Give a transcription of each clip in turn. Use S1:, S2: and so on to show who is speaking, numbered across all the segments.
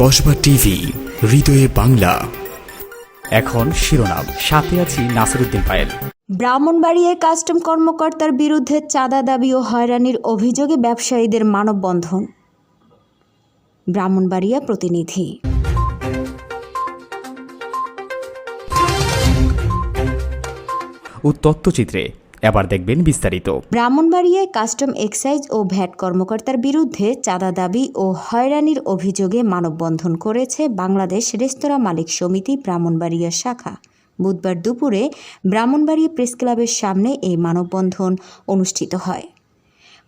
S1: Kasba TV হৃদয়ে বাংলা।
S2: এখন শিরোনাম সাথে আছি নাসিরুদ্দিন পায়েল।
S3: ব্রাহ্মণবাড়িয়ায় কাস্টম কর্মকর্তার বিরুদ্ধে চাঁদা দাবি ও হয়রানির অভিযোগে ব্যবসায়ীদের মানববন্ধন। ব্রাহ্মণবাড়িয়া প্রতিনিধি।
S2: ও তথ্যচিত্রে এবার দেখবেন বিস্তারিত।
S3: ব্রাহ্মণবাড়িয়ায় কাস্টম এক্সাইজ ও ভ্যাট কর্মকর্তার বিরুদ্ধে চাঁদা দাবি ও হয়রানির অভিযোগে মানববন্ধন করেছে বাংলাদেশ রেস্তোরাঁ মালিক সমিতি ব্রাহ্মণবাড়িয়া শাখা। বুধবার দুপুরে ব্রাহ্মণবাড়িয়া প্রেস ক্লাবের সামনে এই মানববন্ধন অনুষ্ঠিত হয়।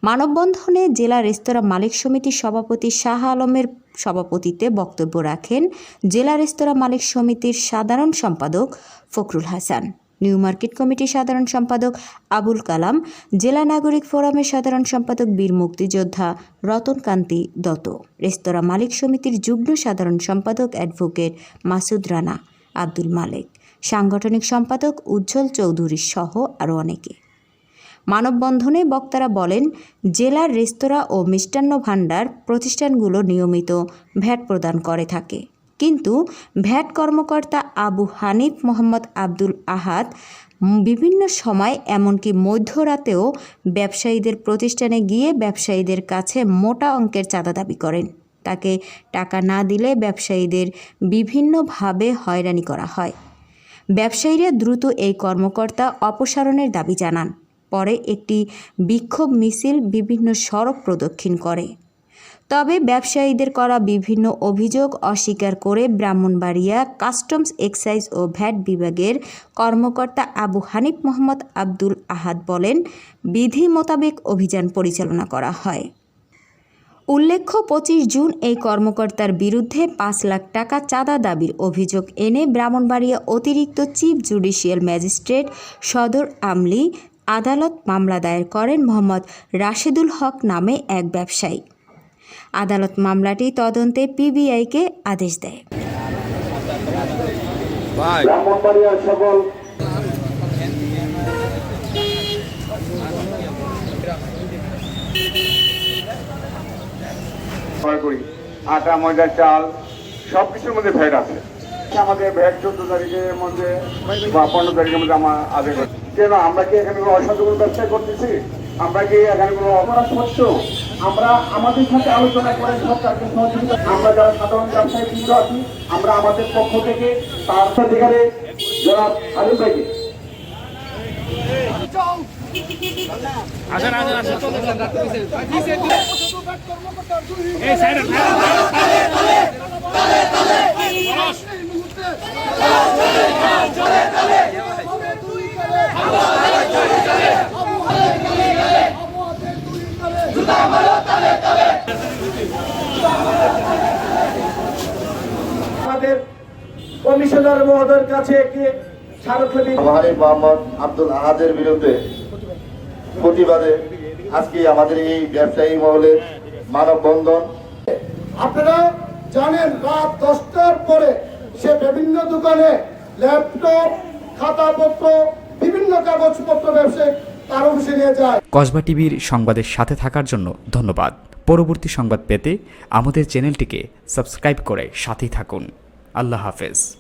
S3: মানববন্ধনে জেলা রেস্তোরাঁ মালিক সমিতির সভাপতি শাহ আলমের সভাপতিত্বে বক্তব্য রাখেন জেলা রেস্তোরাঁ মালিক সমিতির সাধারণ সম্পাদক ফখরুল হাসান। নিউ মার্কেট কমিটির সাধারণ সম্পাদক আবুল কালাম, জেলা নাগরিক ফোরামের সাধারণ সম্পাদক বীর মুক্তিযোদ্ধা রতনকান্তি দত্ত, রেস্তোরাঁ মালিক সমিতির যুগ্ম সাধারণ সম্পাদক অ্যাডভোকেট মাসুদ রানা, আব্দুল মালেক, সাংগঠনিক সম্পাদক উজ্জ্বল চৌধুরী সহ আরও অনেকে। মানববন্ধনে বক্তারা বলেন, জেলার রেস্তোরাঁ ও মিষ্টান্ন ভাণ্ডার প্রতিষ্ঠানগুলো নিয়মিত ভ্যাট প্রদান করে থাকে। কিন্তু ভ্যাট কর্মকর্তা আবু হানিফ মোহাম্মদ আব্দুল আহাদ বিভিন্ন সময় এমনকি মধ্যরাতেও ব্যবসায়ীদের প্রতিষ্ঠানে গিয়ে ব্যবসায়ীদের কাছে মোটা অঙ্কের চাঁদা দাবি করেন। তাকে টাকা না দিলে ব্যবসায়ীদের বিভিন্নভাবে হয়রানি করা হয়। ব্যবসায়ীরা দ্রুত এই কর্মকর্তা অপসারণের দাবি জানান। পরে একটি বিক্ষোভ মিছিল বিভিন্ন সড়ক প্রদক্ষিণ করে। তবে ব্যবসায়ীদের করা বিভিন্ন অভিযোগ অস্বীকার করে ব্রাহ্মণবাড়িয়া কাস্টমস এক্সাইজ ও ভ্যাট বিভাগের কর্মকর্তা আবু হানিফ মোহাম্মদ আব্দুল আহাদ বলেন, বিধি মোতাবেক অভিযান পরিচালনা করা হয়। উল্লেখ্য, পঁচিশ জুন এই কর্মকর্তার বিরুদ্ধে পাঁচ লাখ টাকা চাঁদা দাবির অভিযোগ এনে ব্রাহ্মণবাড়িয়া অতিরিক্ত চিফ জুডিশিয়াল ম্যাজিস্ট্রেট সদর আমলি আদালত মামলা দায়ের করেন মোহাম্মদ রাশেদুল হক নামে এক ব্যবসায়ী। আদালত মামলাটি তদন্তে পিবিআইকে আদেশ দেয়।
S4: আটা ময়দা চাল সব কিছুর মধ্যে ভ্যাট আছে। আমাদের ভ্যাট চোদ্দ তারিখের মধ্যে বা পনেরো তারিখের মধ্যে আমার আদায় করছি কেন আমরা কি এখানে কোনো অসাধু ব্যবসা করতেছি? আমরা কি এখানে কোনো অপরাধ করছ? আমরা আমাদের সাথে আলোচনা করে সরকারকে সহযোগিতা। আমরা যারা সাধারণ ব্যবসায়ী বৃন্দ আছি, আমরা আমাদের পক্ষ থেকে তার অধিকারে যারা আলিম ভাইকে। আমাদের কমিশনার মহোদয়ের কাছে একটি স্মারকলিপি
S5: হানিফ মোহাম্মদ আব্দুল আহাদের বিরুদ্ধে প্রতিবাদে আজকে আমাদের এই ব্যবসায়ী মহলের মানববন্ধন।
S6: আপনারা জানেন রাত দশটার পরে সে বিভিন্ন দোকানে ল্যাপটপ খাতাপত্র বিভিন্ন কাগজপত্র ব্যবসায়িক
S2: কসবা টিভির সংবাদের সাথে থাকার জন্য ধন্যবাদ। পরবর্তী সংবাদ পেতে আমাদের চ্যানেলটিকে সাবস্ক্রাইব করে সাথেই থাকুন। আল্লাহ হাফেজ।